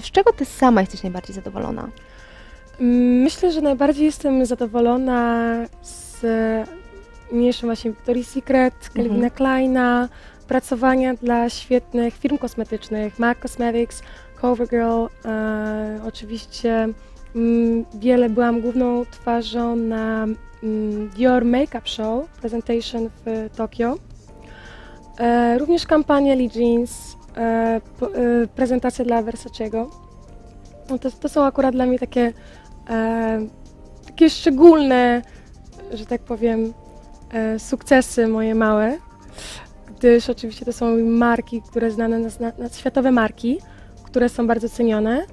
Z czego ty sama jesteś najbardziej zadowolona? Mm, Myślę, że najbardziej jestem zadowolona z niniejszym właśnie Victoria's Secret, Calvina Kleina, pracowania dla świetnych firm kosmetycznych, MAC Cosmetics, CoverGirl, e, oczywiście mm, wiele byłam główną twarzą na mm, Dior Makeup Show Presentation w Tokio. E, również kampania Lee Jeans, e, e, prezentacja dla Versace'ego. No to, to są akurat dla mnie takie, e, takie szczególne, że tak powiem, sukcesy moje małe, gdyż oczywiście to są marki, które znane na, na, światowe marki, które są bardzo cenione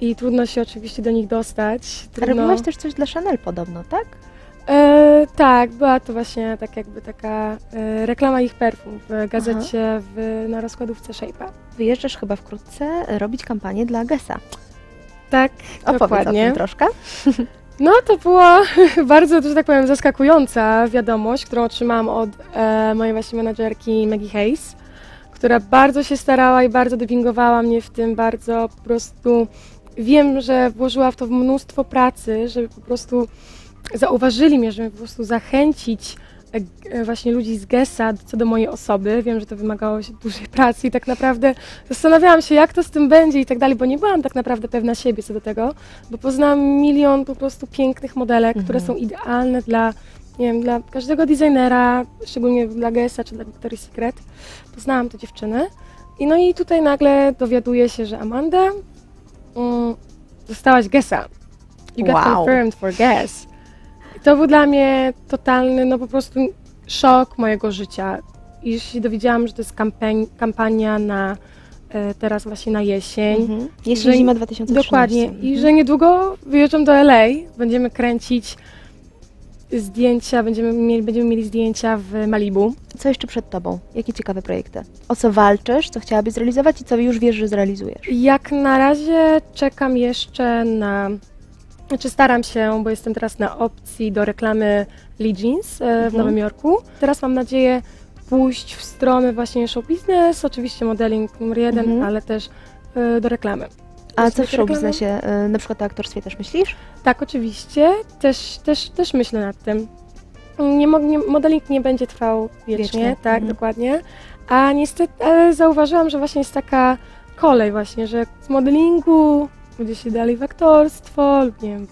i trudno się oczywiście do nich dostać. Trudno... robiłaś też coś dla Chanel podobno, tak? Tak, była to właśnie tak jakby taka e, reklama ich perfum w gazecie w, na rozkładówce Shape'a. Wyjeżdżasz chyba wkrótce robić kampanię dla Gessa. Tak, Opowiedz o dokładnie. tym troszkę. No to była bardzo, że tak powiem, zaskakująca wiadomość, którą otrzymałam od e, mojej właśnie menadżerki Maggie Hayes, która bardzo się starała i bardzo dopingowała mnie w tym, bardzo po prostu wiem, że włożyła w to mnóstwo pracy, żeby po prostu zauważyli mnie, żeby po prostu zachęcić e, e, właśnie ludzi z GESA co do mojej osoby. Wiem, że to wymagało się dużej pracy i tak naprawdę zastanawiałam się, jak to z tym będzie i tak dalej, bo nie byłam tak naprawdę pewna siebie co do tego, bo poznałam milion po prostu pięknych modelek, które Mhm. są idealne dla, nie wiem, dla każdego designera, szczególnie dla GESA czy dla Victoria's Secret. Poznałam te dziewczyny i no i tutaj nagle dowiaduję się, że Amanda, mm, dostałaś GESA. You got Wow. confirmed for GES. I to był dla mnie totalny, no po prostu szok mojego życia. I się dowiedziałam, że to jest kampań, kampania na e, teraz właśnie na jesień. Mhm. Jesień, Że- zima 2013. Dokładnie. I Mhm. że niedługo wyjeżdżam do LA, będziemy kręcić zdjęcia, będziemy mieli, będziemy mieli zdjęcia w Malibu. Co jeszcze przed tobą? Jakie ciekawe projekty? O co walczysz, co chciałabyś zrealizować i co już wiesz, że zrealizujesz? Jak na razie czekam jeszcze na. Znaczy staram się, bo jestem teraz na opcji do reklamy Lee Jeans e, w Mhm. Nowym Jorku. Teraz mam nadzieję pójść w stronę właśnie show business, oczywiście modeling numer jeden, Mhm. ale też e, do reklamy. A co w show biznesie, y, na przykład o aktorstwie też myślisz? Tak, oczywiście. Też, też, też myślę nad tym. Nie, nie, modeling nie będzie trwał wiecznie, Wiecznie, tak, mhm. dokładnie. A niestety, ale zauważyłam, że właśnie jest taka kolej właśnie, że z modelingu będzie się dalej w aktorstwo lub nie wiem,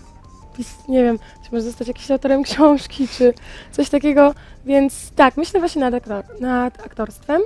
nie wiem, czy może zostać jakimś autorem książki, czy coś takiego. Więc tak, myślę właśnie nad, aktor, nad aktorstwem.